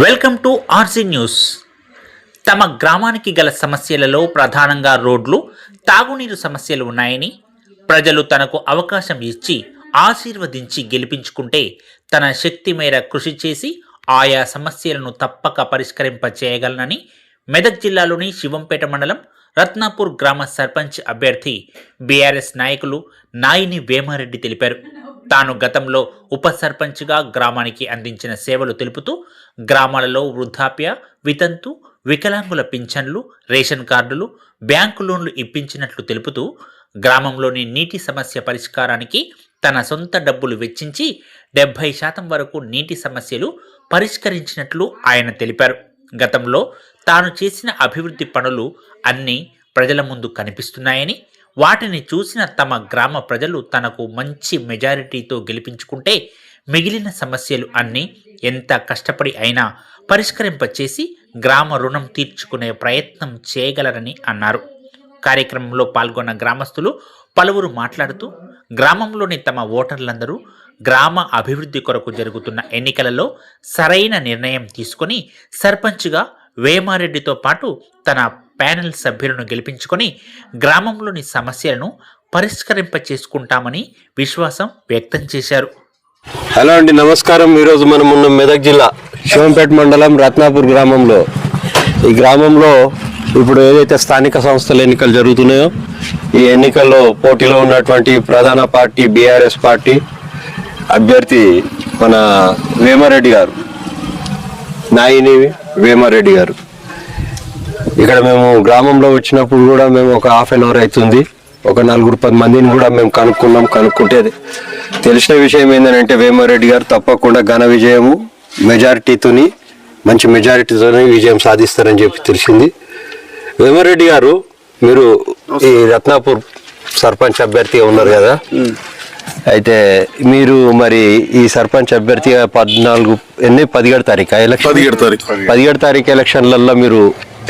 Welcome to RC news. తమ గ్రామానికి గల సమస్యలలో ప్రధానంగా రోడ్లు తాగునీరు సమస్యలు ఉన్నాయని ప్రజలు తనకు అవకాశం ఇచ్చి ఆశీర్వదించి గెలిపించుకుంటే తన శక్తి మేర కృషి చేసి ఆయా సమస్యలను తప్పక పరిష్కరింపచేయగలనని మెదక్ జిల్లాలోని శివంపేట మండలం రత్నాపూర్ గ్రామ సర్పంచ్ అభ్యర్థి బీఆర్ఎస్ నాయకులు నాయిని వేమారెడ్డి తెలిపారు. తాను గతంలో ఉప సర్పంచ్గా గ్రామానికి అందించిన సేవలు తెలుపుతూ గ్రామాలలో వృద్ధాప్య వితంతు వికలాంగుల పింఛన్లు రేషన్ కార్డులు బ్యాంకు లోన్లు ఇప్పించినట్లు తెలుపుతూ గ్రామంలోని నీటి సమస్య పరిష్కారానికి తన సొంత డబ్బులు వెచ్చించి డెబ్బై శాతం వరకు నీటి సమస్యలు పరిష్కరించినట్లు ఆయన తెలిపారు. గతంలో తాను చేసిన అభివృద్ధి పనులు అన్నీ ప్రజల ముందు కనిపిస్తున్నాయని వాటిని చూసిన తమ గ్రామ ప్రజలు తనకు మంచి మెజారిటీతో గెలిపించుకుంటే మిగిలిన సమస్యలు అన్నీ ఎంత కష్టపడి అయినా పరిష్కరింపచేసి గ్రామ రుణం తీర్చుకునే ప్రయత్నం చేయగలరని అన్నారు. కార్యక్రమంలో పాల్గొన్న గ్రామస్తులు పలువురు మాట్లాడుతూ గ్రామంలోని తమ ఓటర్లందరూ గ్రామ అభివృద్ధి కొరకు జరుగుతున్న ఎన్నికలలో సరైన నిర్ణయం తీసుకొని సర్పంచ్గా వేమారెడ్డితో పాటు తన ప్యానెల్ సభ్యులను గెలిపించుకొని గ్రామంలోని సమస్యలను పరిష్కరింప చేసుకుంటామని విశ్వాసం వ్యక్తం చేశారు. హలో అండి నమస్కారం. ఈరోజు మనం ఉన్న మెదక్ జిల్లా శివంపేట మండలం రత్నాపూర్ గ్రామంలో. ఈ గ్రామంలో ఇప్పుడు ఏదైతే స్థానిక సంస్థల ఎన్నికలు జరుగుతున్నాయో ఈ ఎన్నికల్లో పోటీలో ఉన్నటువంటి ప్రధాన పార్టీ బీఆర్ఎస్ పార్టీ అభ్యర్థి మన వేమారెడ్డి గారు. నాయిని వేమారెడ్డి గారు. ఇక్కడ మేము గ్రామంలో వచ్చినప్పుడు కూడా మేము ఒక హాఫ్ అన్ అవర్ అవుతుంది. ఒక నలుగురు పది మందిని కూడా మేము కనుక్కున్నాం కనుక్కుంటే తెలిసిన విషయం ఏంటంటే వేమారెడ్డి గారు తప్పకుండా ఘన విజయము మెజారిటీతోని మంచి మెజారిటీతోని విజయం సాధిస్తారని చెప్పి తెలిసింది. వేమారెడ్డి గారు మీరు ఈ రత్నాపూర్ సర్పంచ్ అభ్యర్థిగా ఉన్నారు కదా? అయితే మీరు మరి ఈ సర్పంచ్ అభ్యర్థిగా పద్నాలుగు ఎన్ని? పదిహేడు తారీఖు? ఎలక్షన్? పదిహేడు తారీఖు. పదిహేడు తారీఖు ఎలక్షన్లలో మీరు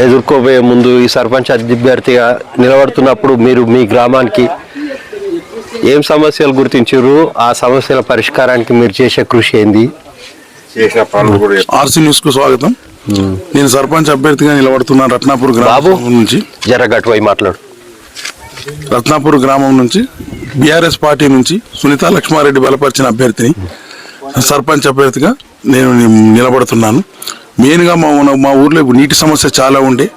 ఎదుర్కోబోయే ముందు ఈ సర్పంచ్ అభ్యర్థిగా నిలబడుతున్నప్పుడు మీరు మీ గ్రామానికి ఏం సమస్యలు గుర్తించారు? ఆ సమస్యల పరిష్కారానికి మీరు చేసే కృషి ఏంది? చేసిన పనులు కూడా ఆర్సీ న్యూస్కు స్వాగతం నేను సర్పంచ్ అభ్యర్థిగా నిలబడుతున్నా రత్నాపూర్ బాబు. గ్రామం నుంచి. జర గట్టువై మాట్లాడు. రత్నాపూర్ గ్రామం నుంచి బీఆర్ఎస్ పార్టీ నుంచి సునీత లక్ష్మారెడ్డి బలపరిచిన అభ్యర్థిని సర్పంచ్ అభ్యర్థిగా నేను ని- నిలబడుతున్నాను. మెయిన్గా మా మా ఊర్లో ఇప్పుడు నీటి సమస్య చాలా ఉండే.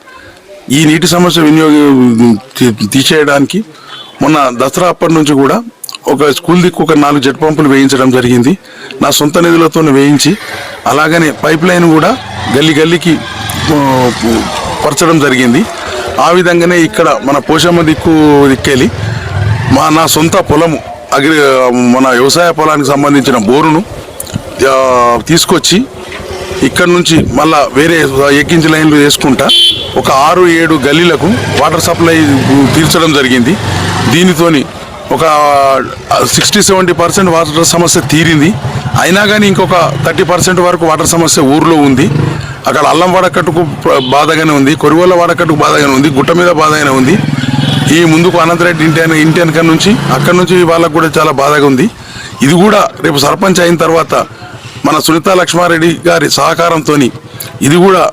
ఈ నీటి సమస్య వినియోగ తీ- తీసేయడానికి మొన్న దసరా అప్పటి నుంచి కూడా ఒక స్కూల్ దిక్కు ఒక నాలుగు జెట్ పంపులు వేయించడం జరిగింది. నా సొంత నిధులతో వేయించి అలాగనే పైప్ లైన్ కూడా గల్లీ గల్లీకి పరచడం జరిగింది. ఆ విధంగానే ఇక్కడ మన పోషమ్మ దిక్కు దిక్కెళ్ళి మా నా సొంత పొలము అగ్రి మన వ్యవసాయ పొలానికి సంబంధించిన బోరును తీసుకొచ్చి ఇక్కడ నుంచి మళ్ళా వేరే ఎక్కించి లైన్లు వేసుకుంటా ఒక ఆరు ఏడు గల్లీలకు వాటర్ సప్లై తీర్చడం జరిగింది. దీనితోని ఒక సిక్స్టీ సెవెంటీ పర్సెంట్ వాటర్ సమస్య తీరింది. అయినా కానీ ఇంకొక థర్టీ పర్సెంట్ వరకు వాటర్ సమస్య ఊర్లో ఉంది. అక్కడ అల్లం వాడకట్టుకు బాధగానే ఉంది. కొరివల్ల వాడకట్టుకు బాధగానే ఉంది. గుట్ట మీద బాధగానే ఉంది. ఈ ముందుకు అనంతరెడ్డి ఇంటి వెన- ఇంటి వెనక నుంచి అక్కడ నుంచి వాళ్ళకు కూడా చాలా బాధగా ఉంది. ఇది కూడా రేపు సర్పంచ్ అయిన తర్వాత మన సునీత లక్ష్మారెడ్డి గారి సహకారంతో ఇది కూడా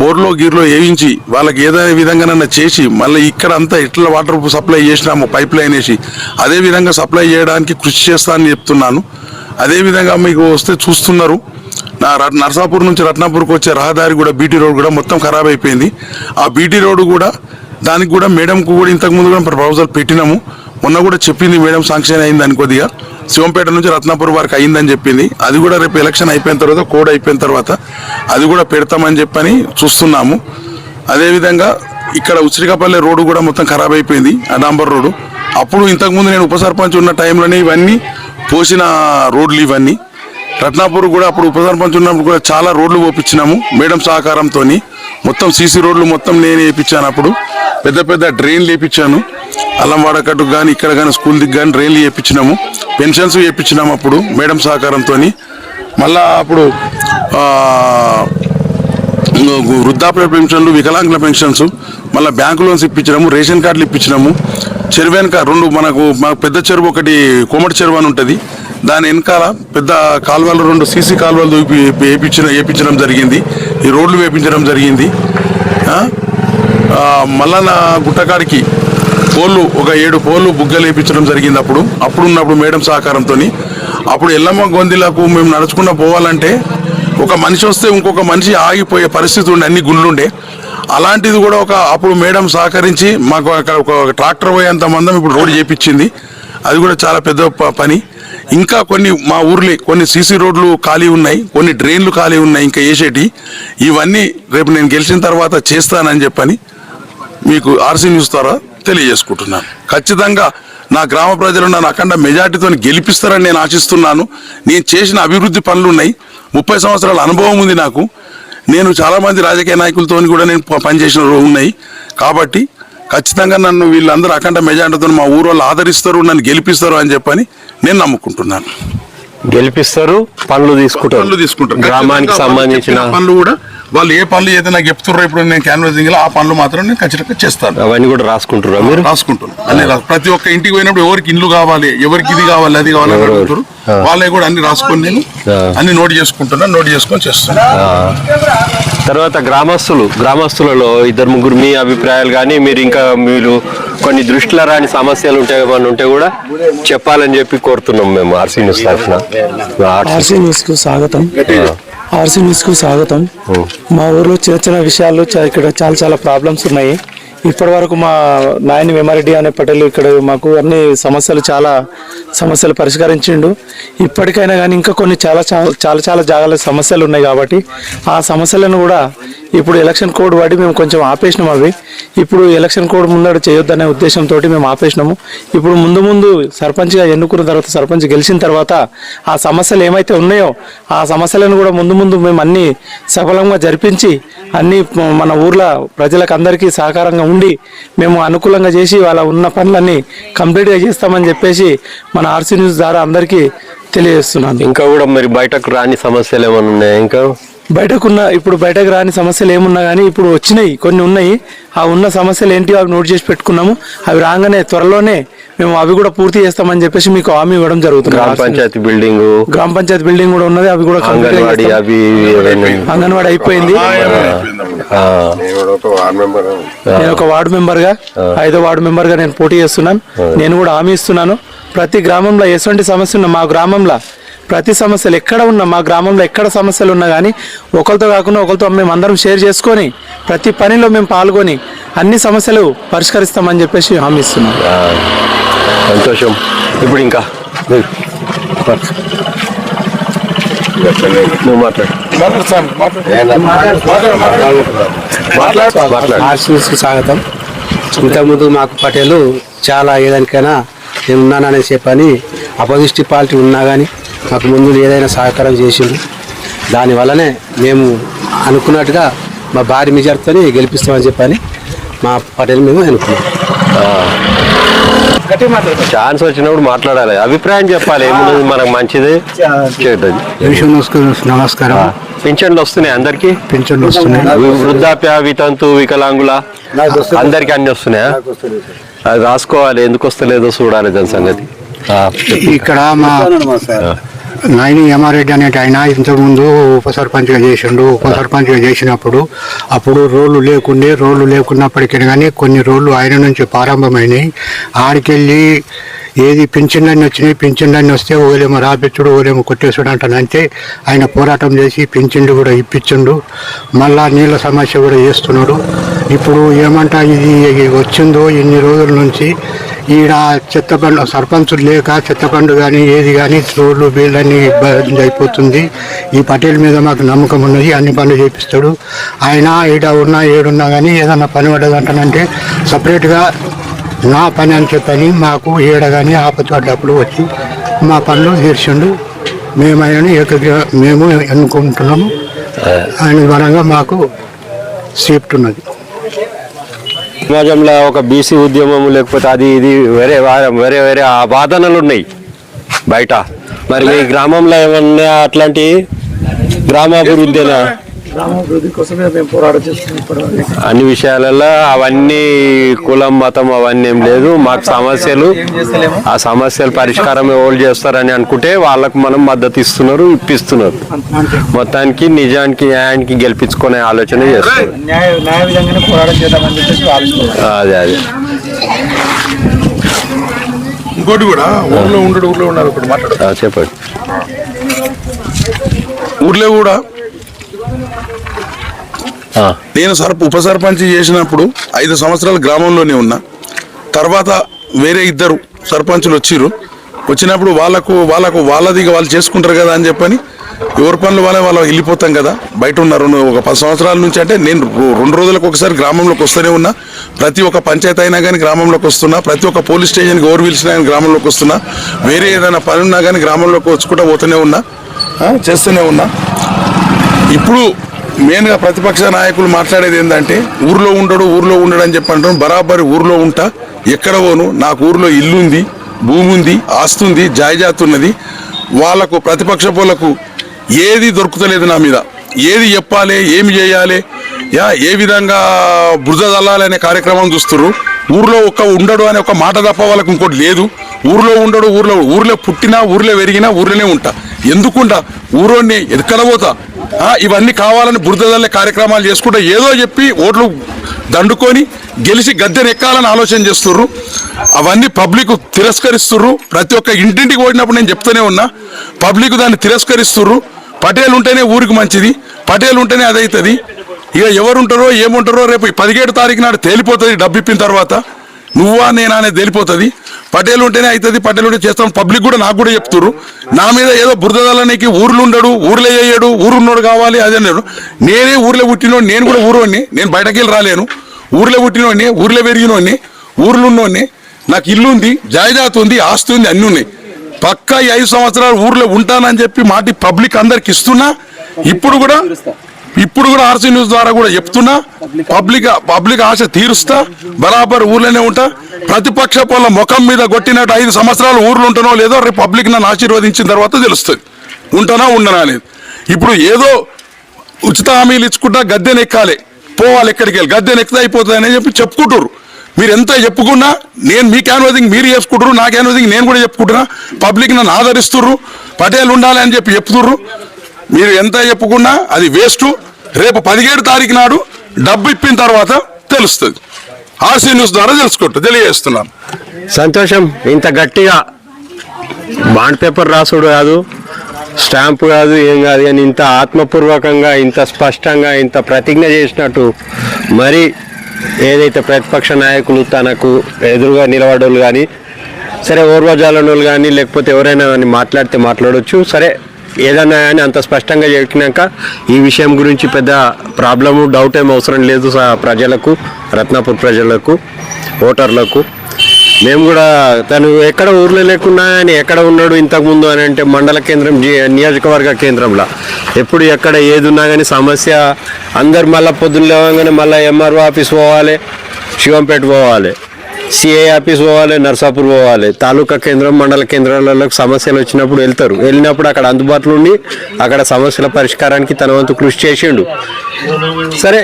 బోర్లో గీర్లో వేయించి వాళ్ళకి ఏదైనా విధంగానన్నా చేసి మళ్ళీ ఇక్కడ అంతా ఇట్లా వాటర్ సప్లై చేసినాము పైప్ లైన్ వేసి అదే విధంగా సప్లై చేయడానికి కృషి చేస్తానని చెప్తున్నాను. అదేవిధంగా మీకు వస్తే చూస్తున్నారు. నా నర్సాపూర్ నుంచి రత్నాపూర్కి వచ్చే రహదారి కూడా బీటీ రోడ్ కూడా మొత్తం ఖరాబ్ అయిపోయింది. ఆ బీటీ రోడ్ కూడా దానికి కూడా మేడంకు కూడా ఇంతకుముందు కూడా ప్రపోజల్ పెట్టినాము. మొన్న కూడా చెప్పింది మేడం శాంక్షన్ అయిందని కొద్దిగా. శివంపేట నుంచి రత్నాపూర్ వరకు అయిందని చెప్పింది. అది కూడా రేపు ఎలక్షన్ అయిపోయిన తర్వాత కోడ్ అయిపోయిన తర్వాత అది కూడా పెడతామని చెప్పని చూస్తున్నాము. అదేవిధంగా ఇక్కడ ఉసిరికపల్లి రోడ్డు కూడా మొత్తం ఖరాబ్ అయిపోయింది ఆ డాంబర్ రోడ్డు. అప్పుడు ఇంతకుముందు నేను ఉప సర్పంచ్ ఉన్న టైంలోనే ఇవన్నీ పోసిన రోడ్లు ఇవన్నీ. రత్నాపూర్ కూడా అప్పుడు ఉప సర్పంచ్ ఉన్నప్పుడు కూడా చాలా రోడ్లు పోపించినాము మేడం సహకారంతో మొత్తం సీసీ రోడ్లు మొత్తం నేను వేయించాను అప్పుడు. పెద్ద పెద్ద డ్రైన్లు వేయించాను అల్లంవాడ కట్టుకు కానీ ఇక్కడ కానీ స్కూల్ దిగ్గు కానీ రైలు వేయించినాము పెన్షన్స్ వేయించినాము అప్పుడు మేడం సహకారంతో మళ్ళా అప్పుడు వృద్ధాప్య పెన్షన్లు వికలాంగుల పెన్షన్స్ మళ్ళీ బ్యాంకు లోన్స్ ఇప్పించినాము రేషన్ కార్డులు ఇప్పించినాము. చెరువు వెనక రెండు మనకు మాకు పెద్ద చెరువు ఒకటి కోమటి చెరువు అని ఉంటుంది. దాని వెనకాల పెద్ద కాలువలు రెండు సీసీ కాలువలు దూపి వేయించడం జరిగింది. ఈ రోడ్లు వేపించడం జరిగింది. మల్లన్న గుట్టకాడికి పోళ్ళు ఒక ఏడు పోళ్ళు బుగ్గలు వేపించడం జరిగింది అప్పుడు. అప్పుడు ఉన్నప్పుడు మేడం సహకారంతో అప్పుడు ఎల్లమ్మ గొందిలకు మేము నడుచుకుండా పోవాలంటే ఒక మనిషి వస్తే ఇంకొక మనిషి ఆగిపోయే పరిస్థితి ఉండే అన్ని గుండ్లుండే అలాంటిది కూడా ఒక అప్పుడు మేడం సహకరించి మాకు అక్కడ ఒక ట్రాక్టర్ పోయేంత మందం ఇప్పుడు రోడ్డు చేపించింది. అది కూడా చాలా పెద్ద పని. ఇంకా కొన్ని మా ఊర్లే కొన్ని సీసీ రోడ్లు ఖాళీ ఉన్నాయి కొన్ని డ్రైన్లు ఖాళీ ఉన్నాయి ఇంకా వేసేటి ఇవన్నీ రేపు నేను గెలిచిన తర్వాత చేస్తానని చెప్పని మీకు ఆర్సీ న్యూస్ ద్వారా తెలియజేసుకుంటున్నాను. ఖచ్చితంగా నా గ్రామ ప్రజలు నన్ను అఖండ మెజార్టీతో గెలిపిస్తారని నేను ఆశిస్తున్నాను. నేను చేసిన అభివృద్ధి పనులు ఉన్నాయి. ముప్పై సంవత్సరాల అనుభవం ఉంది నాకు. నేను చాలా మంది రాజకీయ నాయకులతో కూడా నేను పనిచేసిన ఉన్నాయి. కాబట్టి ఖచ్చితంగా నన్ను వీళ్ళందరూ అఖండ మెజార్టీతో మా ఊరు వాళ్ళు ఆదరిస్తారు నన్ను గెలిపిస్తారు అని చెప్పని నేను నమ్ముకుంటున్నాను. గెలిపిస్తారు పనులు తీసుకుంటారు. పనులు తీసుకుంటారు. గ్రామానికి సంబంధించిన పనులు కూడా వాళ్ళు ఏ పనులు అయితే నాకు చెప్తున్నారో ఇప్పుడు నేను క్యాన్వాసింగ్ ఆ పనులు మాత్రం నేను ఖచ్చితంగా చేస్తాను. అవన్నీ కూడా రాసుకుంటారా మీరు? రాసుకుంటున్నాను అన్ని ప్రతి ఒక్క ఇంటికి పోయినప్పుడు ఎవరికి ఇల్లు కావాలి ఎవరికి ఇది కావాలి అది కావాలి అని అడుగుతారు. వాళ్ళే కూడా అన్ని రాసుకొని నేను. అన్ని నోట్ చేసుకుంటున్నా నోట్ చేసుకొని చేస్తాను. తర్వాత గ్రామస్తులు గ్రామస్తులలో ఇద్దరు ముగ్గురు మీ అభిప్రాయాలు కానీ మీరు ఇంకా మీరు కొన్ని దృష్టిలో రాని సమస్యలు ఉంటే ఉంటే కూడా చెప్పాలని చెప్పి కోరుతున్నాం మేము ఆర్సీ న్యూస్ తరఫున. ఆర్సీ ఆర్సీ న్యూస్కు స్వాగతం ఆర్సీ న్యూస్కు స్వాగతం. మా ఊర్లో చిన్న చిన్న విషయాలు ఇక్కడ చాలా చాలా ప్రాబ్లమ్స్ ఉన్నాయి. ఇప్పటి వరకు మా నాయని వేమారెడ్డి అనే పటేల్ ఇక్కడ మాకు అన్ని సమస్యలు చాలా సమస్యలు పరిష్కరించిండు. ఇప్పటికైనా కానీ ఇంకా కొన్ని చాలా చాలా చాలా చాలా జాగాల సమస్యలు ఉన్నాయి కాబట్టి ఆ సమస్యలను కూడా ఇప్పుడు ఎలక్షన్ కోడ్ వాడి మేము కొంచెం ఆపేసినాం అవి. ఇప్పుడు ఎలక్షన్ కోడ్ ముందర చేయొద్దనే ఉద్దేశంతో మేము ఆపేసినాము. ఇప్పుడు ముందు ముందు సర్పంచ్గా ఎన్నుకున్న తర్వాత సర్పంచ్ గెలిచిన తర్వాత ఆ సమస్యలు ఏమైతే ఉన్నాయో ఆ సమస్యలను కూడా ముందు ముందు మేము అన్ని సఫలంగా జరిపించి అన్ని మన ఊర్లో ప్రజలకు అందరికీ సహకారంగా ఉండి మేము అనుకూలంగా చేసి వాళ్ళ ఉన్న పనులన్నీ కంప్లీట్గా చేస్తామని చెప్పేసి మన ఆర్సీ న్యూస్ ద్వారా అందరికీ తెలియజేస్తున్నాను. ఇంకా కూడా మరి బయటకు రాని సమస్యలు ఏమైనా ఉన్నాయా ఇంకా? బయటకున్న ఇప్పుడు బయటకు రాని సమస్యలు ఏమున్నా కానీ ఇప్పుడు వచ్చినాయి కొన్ని ఉన్నాయి. ఆ ఉన్న సమస్యలు ఏంటి అవి నోట్ చేసి పెట్టుకున్నాము. అవి రాగానే త్వరలోనే మేము అవి కూడా పూర్తి చేస్తామని చెప్పేసి మీకు హామీ ఇవ్వడం జరుగుతుంది. గ్రామ పంచాయతీ బిల్డింగ్ గ్రామ పంచాయతీ బిల్డింగ్ కూడా ఉన్నది అవి కూడా అంగన్వాడీ. అవి. అంగన్వాడీ అయిపోయింది. ఆ. నేను ఒక వార్డు మెంబర్. గా ఐదో వార్డు మెంబర్గా నేను పోటీ చేస్తున్నాను. నేను కూడా హామీ ఇస్తున్నాను. ప్రతి గ్రామంలో ఎటువంటి సమస్య ఉన్నా మా గ్రామంలో ప్రతి సమస్యలు ఎక్కడ ఉన్నా మా గ్రామంలో ఎక్కడ సమస్యలు ఉన్నా కానీ ఒకరితో కాకుండా ఒకరితో మేము అందరం షేర్ చేసుకొని ప్రతి పనిలో మేము పాల్గొని అన్ని సమస్యలు పరిష్కరిస్తామని చెప్పేసి హామీ ఇస్తున్నాను ఆ. సంతోషం. ఇప్పుడు ఇంకా స్వాగతం. ఇంతకుముందు మాకు పటేలు చాలా ఏదానికైనా నేను ఉన్నానని చెప్పని అపోజిస్ట్ పార్టీ ఉన్నా కానీ మాకు ముందు ఏదైనా సహకారం చేసిండు దానివల్లనే మేము అనుకున్నట్టుగా మా భారీ మెజార్టీతో గెలిపిస్తామని చెప్పని మా పటేల్ మేము అనుకున్నాం. ఛాన్స్ వచ్చినప్పుడు మాట్లాడాలి. అభిప్రాయం చెప్పాలి. ఏమున్నది మనకు మంచిది. నమస్కారం. పింఛన్లు వస్తున్నాయి అందరికి? పింఛన్లు వస్తున్నాయి. వృద్ధాప్య వితంతు వికలాంగుల? అందరికి అన్ని వస్తున్నాయా? అది రాసుకోవాలి. ఎందుకు వస్తలేదో చూడాలి దాని సంగతి. ఇక్కడ మా నాయని యమారెడ్డి అనేటి ఆయన ఇంతకుముందు ఉప సర్పంచ్గా చేసిండు. ఉప సర్పంచ్గా చేసినప్పుడు అప్పుడు రోడ్లు లేకుండే రోడ్లు లేకున్నప్పటికీ కానీ కొన్ని రోడ్లు ఆయన నుంచి ప్రారంభమైనాయి. ఆడికెళ్ళి ఏది పింఛన్లన్నీ వచ్చినాయి పింఛన్లన్నీ వస్తే ఓలేమో రాపించుడు ఓలేమో కొట్టేసుడు అంటానంటే ఆయన పోరాటం చేసి పింఛన్లు కూడా ఇప్పించిండు. మళ్ళా నీళ్ళ సమస్య కూడా చేస్తున్నాడు. ఇప్పుడు ఏమంటా ఇది వచ్చిందో ఇన్ని రోజుల నుంచి ఈడ చెత్తబండు సర్పంచులు లేక చెత్తబండు కానీ ఏది కానీ రోడ్లు వీళ్ళని ఇబ్బంది అయిపోతుంది. ఈ పటేల్ మీద మాకు నమ్మకం ఉన్నది అన్ని పనులు చేపిస్తాడు. ఆయన ఈడ ఉన్నా ఏడున్నా కానీ ఏదన్నా పని పడ్డదంటానంటే సపరేట్గా నా పని అని చెప్పని మాకు ఏడ కానీ ఆపత్తి పడ్డప్పుడు వచ్చి మా పనులు తీర్చిండు. మేము ఆయన ఏకగ్ర మేము ఎన్నుకుంటున్నాము. ఆయన పరంగా మాకు సేఫ్ట్ ఉన్నది. సమాజంలో ఒక బీసీ ఉద్యమం లేకపోతే అది ఇది వేరే వేరే వేరే ఆ వాదనలు ఉన్నాయి బయట. మరి మీ గ్రామంలో ఏమన్నా అట్లాంటి గ్రామాభివృద్ధి గ్రామాభివృద్ధి కోసమే మేము పోరాటం చేస్తున్నాం ఇప్పటివరకు అన్ని విషయాలలో అవన్నీ కులం మతం అవన్నీ ఏం లేదు. మాకు సమస్యలు ఆ సమస్యల పరిష్కారం ఎవరు చేస్తారని అనుకుంటే వాళ్ళకు మనం మద్దతు ఇస్తున్నారు ఇప్పిస్తున్నారు. మొత్తానికి నిజానికి న్యాయానికి గెలిపించుకునే ఆలోచన చేస్తారు అదే అదే. ఇంకోటి కూడా ఊర్లో ఉండడు ఊర్లో ఉన్నారు చెప్పండి. ఊర్లో కూడా నేను సర్ప ఉప సర్పంచ్ చేసినప్పుడు ఐదు సంవత్సరాలు గ్రామంలోనే ఉన్నా. తర్వాత వేరే ఇద్దరు సర్పంచులు వచ్చిర్రు. వచ్చినప్పుడు వాళ్ళకు వాళ్ళకు వాళ్ళది వాళ్ళు చేసుకుంటారు కదా అని చెప్పని ఎవరి పనులు వాళ్ళే వాళ్ళు వెళ్ళిపోతాం కదా. బయట ఉన్నారు ఒక పది సంవత్సరాల నుంచి అంటే నేను రెండు రోజులకు ఒకసారి గ్రామంలోకి వస్తూనే ఉన్నా. ప్రతి ఒక్క పంచాయతీ అయినా కానీ గ్రామంలోకి వస్తున్నా. ప్రతి ఒక్క పోలీస్ స్టేషన్కి ఎవరు పిలిచినా కానీ గ్రామంలోకి వస్తున్నా. వేరే ఏదైనా పని ఉన్నా కానీ గ్రామంలోకి వచ్చుకుంటూ పోతూనే ఉన్నా. చేస్తూనే ఉన్నా. ఇప్పుడు మెయిన్గా ప్రతిపక్ష నాయకులు మాట్లాడేది ఏంటంటే ఊర్లో ఉండడు ఊర్లో ఉండడు అని చెప్పి అంటారు బరాబరి ఊర్లో ఉంటా ఎక్కడ పోను నాకు ఊర్లో ఇల్లు ఉంది భూమి ఉంది ఆస్తుంది ఉంది వాళ్ళకు వాళ్ళకు ప్రతిపక్ష పోలకు ఏది దొరుకుతలేదు నా మీద. ఏది చెప్పాలి ఏమి చేయాలి యా ఏ విధంగా బురద చల్లాలి అనే కార్యక్రమం చూస్తున్నారు ఊర్లో ఒక్క ఉండడు అనే ఒక మాట తప్ప వాళ్ళకు ఇంకోటి లేదు. ఊర్లో ఉండడు ఊర్లో ఊర్లో పుట్టినా ఊర్లో పెరిగినా ఊర్లోనే ఉంటా. ఎందుకుండా ఊరోని ఎక్కడ ఇవన్నీ కావాలని బురదల్లే కార్యక్రమాలు చేసుకుంటా. ఏదో చెప్పి ఓట్లు దండుకొని గెలిచి గద్దెను ఎక్కాలని ఆలోచన చేస్తుర్రు. అవన్నీ పబ్లిక్ తిరస్కరిస్తుర్రు. ప్రతి ఒక్క ఇంటింటికి ఓడినప్పుడు నేను చెప్తూనే ఉన్నా. పబ్లిక్ దాన్ని తిరస్కరిస్తుర్రు. పటేల్ ఉంటేనే ఊరికి మంచిది. పటేల్ ఉంటేనే అదవుతుంది ఇక ఎవరు ఉంటారో ఏముంటారో రేపు పదిహేడు తారీఖు నాడు తేలిపోతుంది డబ్బు ఇప్పిన తర్వాత. నువ్వా నేనా అనేది తేలిపోతుంది. పటేల్ ఉంటేనే అవుతుంది పటేల్ ఉంటే చేస్తాం. పబ్లిక్ కూడా నాకు కూడా చెప్తుర్రు. నా మీద ఏదో బురదలనికి ఊర్లు ఉండడు ఊర్లో వేయడు ఊరు ఉన్నాడు కావాలి అదే అన్నాడు. నేనే ఊర్లో పుట్టినోడు నేను కూడా ఊరోని నేను బయటకి వెళ్ళి రాలేను. ఊర్లో పుట్టినోడిని ఊర్లో పెరిగినోడిని ఊర్లో ఉన్నోడిని నాకు ఇల్లు ఉంది జాయిదాత్ ఉంది ఆస్తి ఉంది అన్నీ ఉన్నాయి. పక్కా ఈ ఐదు సంవత్సరాలు ఊర్లో ఉంటానని చెప్పి మాటి పబ్లిక్ అందరికి ఇస్తున్నా. ఇప్పుడు కూడా ఇప్పుడు కూడా ఆర్సీ న్యూస్ ద్వారా కూడా చెప్తున్నా పబ్లిక్ పబ్లిక్ ఆశ తీరుస్తా బరాబర్ ఊర్లోనే ఉంటా. ప్రతిపక్ష పొల ముఖం మీద కొట్టినట్టు ఐదు సంవత్సరాలు ఊర్లు ఉంటానో లేదో రేపు పబ్లిక్ నన్ను ఆశీర్వదించిన తర్వాత తెలుస్తుంది. ఉంటానా ఉండనా అనేది. ఇప్పుడు ఏదో ఉచిత హామీలు ఇచ్చుకుంటా గద్దెని ఎక్కాలి. పోవాలి ఎక్కడికి వెళ్ళి గద్దెని ఎక్కితే అయిపోతుంది అని చెప్పి చెప్పుకుంటారు మీరు ఎంత చెప్పుకున్నా నేను మీ క్యాన్వసింగ్ మీరు చేసుకుంటారు నా క్యాన్వసింగ్ నేను కూడా చెప్పుకుంటున్నా. పబ్లిక్ నన్ను ఆదరిస్తుర్రు పటేల్ ఉండాలి అని చెప్పి చెప్తుర్రు. మీరు ఎంత చెప్పుకున్నా అది వేస్ట్. రేపు పదిహేడు తారీఖు నాడు డబ్బు ఇప్పిన తర్వాత తెలుస్తుంది. ఆర్సీ న్యూస్ ద్వారా తెలుసుకుంటా తెలియజేస్తున్నాను. సంతోషం ఇంత గట్టిగా బాండ్ పేపర్ రాసుడు కాదు స్టాంపు కాదు ఏం కాదు కానీ ఇంత ఆత్మపూర్వకంగా ఇంత స్పష్టంగా ఇంత ప్రతిజ్ఞ చేసినట్టు మరి ఏదైతే ప్రతిపక్ష నాయకులు తనకు ఎదురుగా నిలబడోళ్ళు కానీ సరే ఓర్వజాలనోళ్ళు కానీ లేకపోతే ఎవరైనా కానీ మాట్లాడితే మాట్లాడవచ్చు సరే ఏదన్నా కానీ అంత స్పష్టంగా చెప్పినాక ఈ విషయం గురించి పెద్ద ప్రాబ్లము డౌట్ ఏం అవసరం లేదు ప్రజలకు రత్నాపూర్ ప్రజలకు ఓటర్లకు. మేము కూడా తను ఎక్కడ ఊర్లో లేకున్నా అని ఎక్కడ ఉన్నాడు ఇంతకుముందు అని అంటే మండల కేంద్రం జి- నియోజకవర్గ కేంద్రంలో. ఎప్పుడు ఎక్కడ ఏది ఉన్నా కానీ సమస్య అందరు మళ్ళీ పొద్దున్న లేవగానే మళ్ళీ ఎంఆర్ఓ ఆఫీస్ పోవాలి శివంపేట పోవాలి. సిఐ ఆఫీస్ పోవాలి నర్సాపూర్ పోవాలి. తాలూకా కేంద్రం మండల కేంద్రాలలో సమస్యలు వచ్చినప్పుడు వెళ్తారు. వెళ్ళినప్పుడు అక్కడ అందుబాటులో ఉండి అక్కడ సమస్యల పరిష్కారానికి తన వంతు కృషి చేసిండు. సరే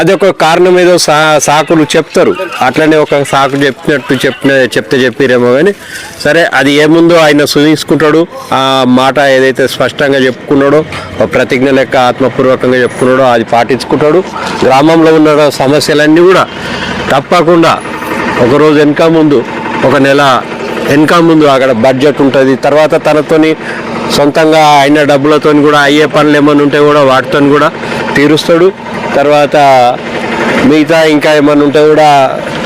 అది ఒక కారణం ఏదో సా సాకులు చెప్తారు. అట్లనే ఒక సాకు చెప్పినట్టు చెప్పిన చెప్తే చెప్పిరేమో కానీ సరే అది ఏముందో ఆయన చూపించుకుంటాడు ఆ మాట ఏదైతే స్పష్టంగా చెప్పుకున్నాడో ఒక ప్రతిజ్ఞ లెక్క ఆత్మపూర్వకంగా చెప్పుకున్నాడో అది పాటించుకుంటాడు. గ్రామంలో ఉన్న సమస్యలన్నీ కూడా తప్పకుండా ఒకరోజు వెనక ముందు ఒక నెల వెనక ముందు అక్కడ బడ్జెట్ ఉంటుంది. తర్వాత తనతోని సొంతంగా అయిన డబ్బులతోని కూడా అయ్యే పనులు ఏమైనా ఉంటే కూడా వాటితో కూడా తీరుస్తాడు. తర్వాత మిగతా ఇంకా ఏమైనా ఉంటే కూడా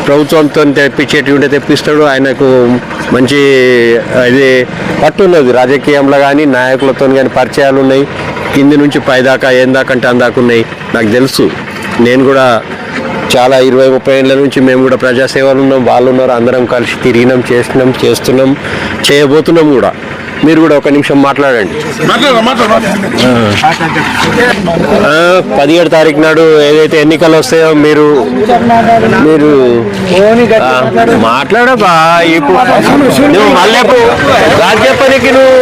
ప్రభుత్వంతో తెప్పించేటి ఉంటే తెప్పిస్తాడు. ఆయనకు మంచి ఇది పట్టున్నది రాజకీయంలో కానీ నాయకులతో కానీ పరిచయాలు ఉన్నాయి. కింది నుంచి పైదాకా ఏం దాకంటే అందాక ఉన్నాయి. నాకు తెలుసు. నేను కూడా చాలా ఇరవై ముప్పై ఏళ్ళ నుంచి మేము కూడా ప్రజాసేవలు ఉన్నాం. వాళ్ళు ఉన్నారు అందరం కలిసి తిరిగినాం చేసినాం చేస్తున్నాం చేయబోతున్నాం కూడా. మీరు కూడా ఒక నిమిషం మాట్లాడండి. పదిహేడు తారీఖు నాడు ఏదైతే ఎన్నికలు వస్తాయో మీరు మీరు మాట్లాడబా ఇప్పుడు నువ్వు మళ్ళీ రాజ్యపనికి నువ్వు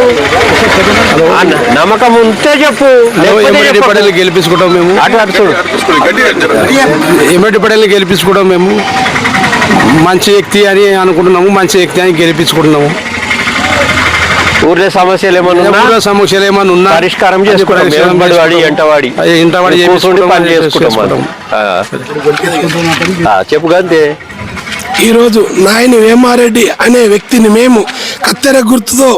నమ్మకం ఉంటే చెప్పు. పడేలు గెలిపించుకుంటాం మేము. అటు ఎమ్మడి పడేలు గెలిపించుకోవడం మేము. మంచి వ్యక్తి అని అనుకుంటున్నాము మంచి వ్యక్తి అని గెలిపించుకుంటున్నాము. ఊర్లో సమస్యలు ఏమన్నా ఉన్నా ఊళ్ళో సమస్యలు ఏమైనా ఉన్నా పరిష్కారం చేసుకుంటాం. వాడి. ఎంటవాడి. పని చేసుకుంటాం, చెప్పు గంతే. ఈరోజు నాయని వేమారెడ్డి అనే వ్యక్తిని మేము కత్తెర గుర్తుతో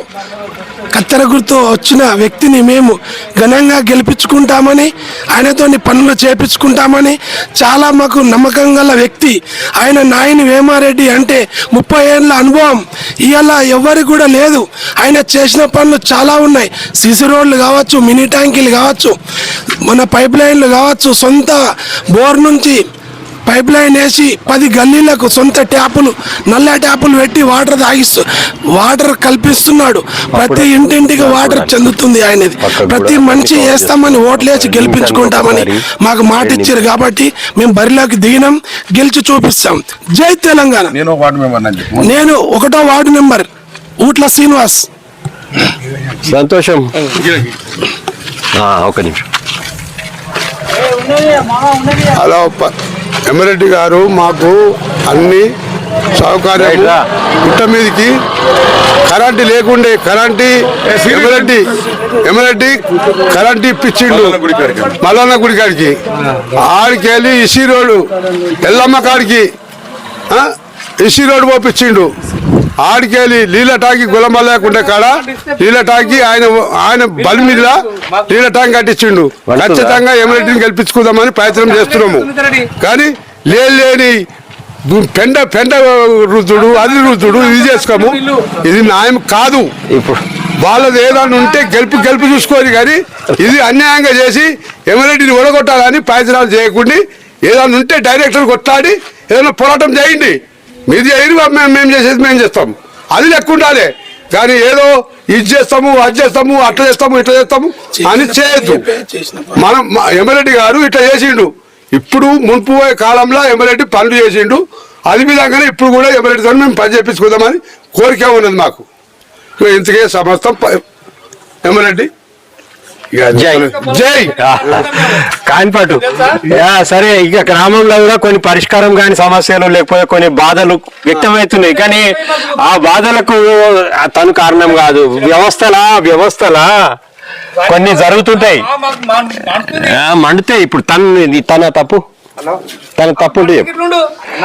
కత్తెర గుర్తు వచ్చిన వ్యక్తిని మేము ఘనంగా గెలిపించుకుంటామని ఆయనతోని పనులు చేపించుకుంటామని చాలా మాకు నమ్మకం గల వ్యక్తి. ఆయన నాయని వేమారెడ్డి అంటే ముప్పై ఏళ్ళ అనుభవం. ఇవాళ ఎవరికి కూడా లేదు. ఆయన చేసిన పనులు చాలా ఉన్నాయి. సిసి రోడ్లు కావచ్చు మినీ ట్యాంకీలు కావచ్చు మన పైప్ లైన్లు కావచ్చు సొంత బోర్ నుంచి పైప్ లైన్ వేసి పది గల్లీలకు సొంత ట్యాపులు నల్ల ట్యాపులు పెట్టి వాటర్ తాగిస్తూ వాటర్ కల్పిస్తున్నాడు. ప్రతి ఇంటింటికి వాటర్ చెందుతుంది ఆయనది. ప్రతి మనిషి వేస్తామని ఓట్లేసి గెలిపించుకుంటామని మాకు మాట ఇచ్చారు కాబట్టి మేము బరిలోకి దిగినాం గెలిచి చూపిస్తాం. జై తెలంగాణ. నేను వార్డు మెంబర్ ఒకటో వార్డు నెంబర్ ఊట్ల శ్రీనివాస్. సంతోషం. ఆ, ఒక నిమిషం. హలో ఎమ్మెల్యే గారు మాకు అన్ని సౌకర్యాలు. పుట్ట మీదకి కరెంటు లేకుండే కరెంటు ఎమ్మెల్యే ఎమ్మెల్యే కరెంటు ఇప్పించిండు. మల్లన్న గుడి కాడికి. ఆడికి వెళ్ళి ఇసి రోడ్డు ఎల్లమ్మ కాడికి. ఇసి రోడ్డు పోపించిండు ఆడికెళ్ళి నీళ్ళ టాంకి గులమ లేకుండే కాడ నీళ్ళ టాంకి ఆయన ఆయన బలి మీద నీళ్ళ టాంక్ కట్టించిండు. ఖచ్చితంగా ఎమ్మెల్యేని గెలిపించుకుందామని ప్రయత్నం చేస్తున్నాము. కానీ లేని పెండ పెండ రుద్దుడు అది రుద్దుడు ఇది చేసుకోము. ఇది న్యాయం కాదు. ఇప్పుడు వాళ్ళది ఏదైనా ఉంటే గెలుపు గెలుపు చూసుకోరు కానీ ఇది అన్యాయంగా చేసి ఎమ్మెల్యేని ఓడగొట్టాలని ప్రయత్నాలు చేయకుండా ఏదైనా ఉంటే డైరెక్టర్ కొట్లాడి ఏదైనా పోరాటం చేయండి. మీరు చేయరు మేము మేము చేసేది మేము చేస్తాం అది లెక్క ఉండాలి. కానీ ఏదో ఇది చేస్తాము అది చేస్తాము అట్లా చేస్తాము ఇట్లా చేస్తాము అని చేయొద్దు. మనం ఎమ్మెల్యే గారు ఇట్లా చేసిండు. ఇప్పుడు మున్పు కాలంలో ఎమ్మెల్యే పనులు చేసిండు. అది విధంగానే ఇప్పుడు కూడా ఎమ్మెల్యేతో మేము పని చేపించుకుందామని కోరిక ఉన్నది మాకు. ఇంతకే సమస్తం ఎమ్మెల్యే జై. జై. కాన్పట్టు యా, సరే ఇక గ్రామంలో కూడా కొన్ని పరిష్కారం కాని సమస్యలు లేకపోతే కొన్ని బాధలు వ్యక్తమవుతున్నాయి. కానీ ఆ బాధలకు తను కారణం కాదు. వ్యవస్థలా వ్యవస్థలా కొన్ని జరుగుతుంటాయి. మండుతాయి. ఇప్పుడు తను తన తప్పు. తన తప్పు.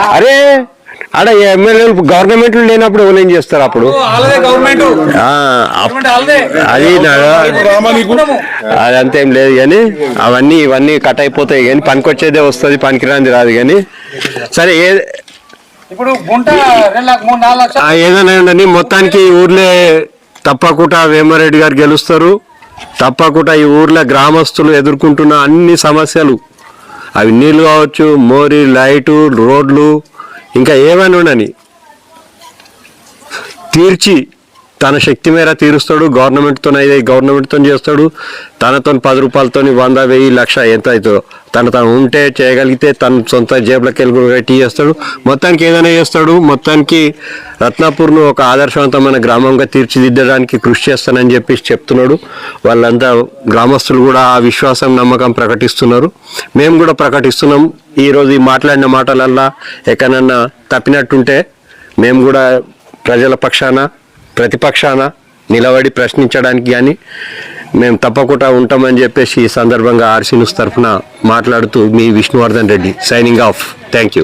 అరే ఆడ ఎమ్మెల్యేలు గవర్నమెంట్ లేనప్పుడు ఎవరు ఏం చేస్తారు అప్పుడు? అది అదంతేం లేదు కానీ అవన్నీ ఇవన్నీ కట్ అయిపోతాయి కానీ పనికొచ్చేదే వస్తుంది పనికిరాంది రాదు కానీ. సరే ఏ ఇప్పుడు ఏదైనా ఉండని మొత్తానికి ఊర్లే తప్పకుండా వేమారెడ్డి గారు గెలుస్తారు. తప్పకుండా ఈ ఊర్లో గ్రామస్తులు ఎదుర్కొంటున్న అన్ని సమస్యలు. అవి నీళ్ళు కావచ్చు మోరి లైటు రోడ్లు ఇంకా ఏమైనా ఉండని తీర్చి తన శక్తి మేర తీరుస్తాడు గవర్నమెంట్తో అయితే గవర్నమెంట్తో చేస్తాడు. తనతో పది రూపాయలతో వంద వెయ్యి లక్ష ఎంత అవుతుందో. తను తను ఉంటే చేయగలిగితే తన సొంత జేబులకు వెళ్ళి పెట్టి చేస్తాడు. మొత్తానికి ఏదైనా చేస్తాడు. మొత్తానికి రత్నాపూర్ను ఒక ఆదర్శవంతమైన గ్రామంగా తీర్చిదిద్దడానికి కృషి చేస్తానని చెప్పేసి చెప్తున్నాడు. వాళ్ళంతా గ్రామస్తులు కూడా ఆ విశ్వాసం నమ్మకం ప్రకటిస్తున్నారు. మేము కూడా ప్రకటిస్తున్నాం. ఈరోజు ఈ మాట్లాడిన మాటలల్లా ఎక్కడన్నా తప్పినట్టుంటే మేము కూడా ప్రజల పక్షాన ప్రతిపక్షాన నిలబడి ప్రశ్నించడానికి కానీ మేము తప్పకుండా ఉంటామని చెప్పేసి ఈ సందర్భంగా ఆర్సీ న్యూస్ తరఫున మాట్లాడుతూ మీ Vishnuvardhan Reddy signing off thank you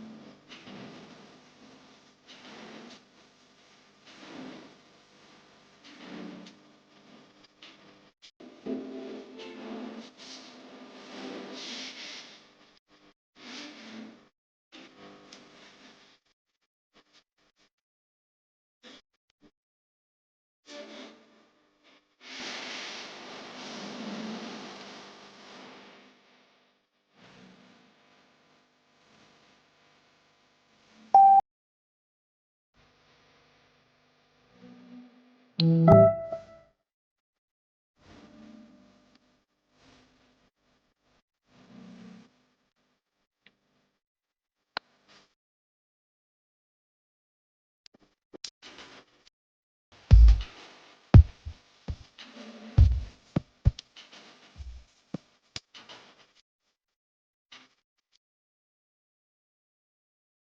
news